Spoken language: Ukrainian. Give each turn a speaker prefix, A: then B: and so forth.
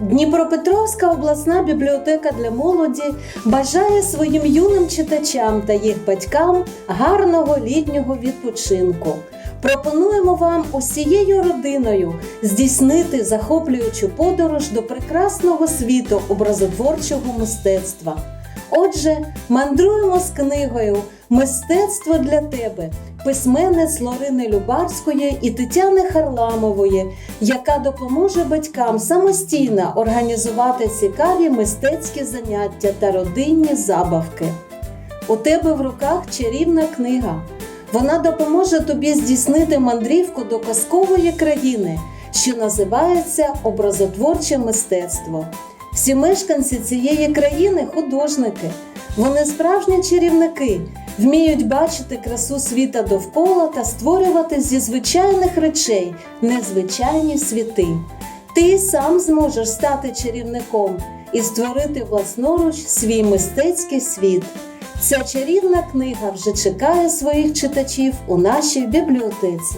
A: Дніпропетровська обласна бібліотека для молоді бажає своїм юним читачам та їх батькам гарного літнього відпочинку. Пропонуємо вам усією родиною здійснити захоплюючу подорож до прекрасного світу образотворчого мистецтва. Отже, мандруємо з книгою Мистецтво для тебе письменниць Лорини Любарської і Тетяни Харламової, яка допоможе батькам самостійно організувати цікаві мистецькі заняття та родинні забавки. У тебе в руках чарівна книга. Вона допоможе тобі здійснити мандрівку до казкової країни, що називається образотворче мистецтво. Всі мешканці цієї країни художники. Вони справжні чарівники, вміють бачити красу світа довкола та створювати зі звичайних речей незвичайні світи. Ти сам зможеш стати чарівником і створити власноруч свій мистецький світ. Ця чарівна книга вже чекає своїх читачів у нашій бібліотеці.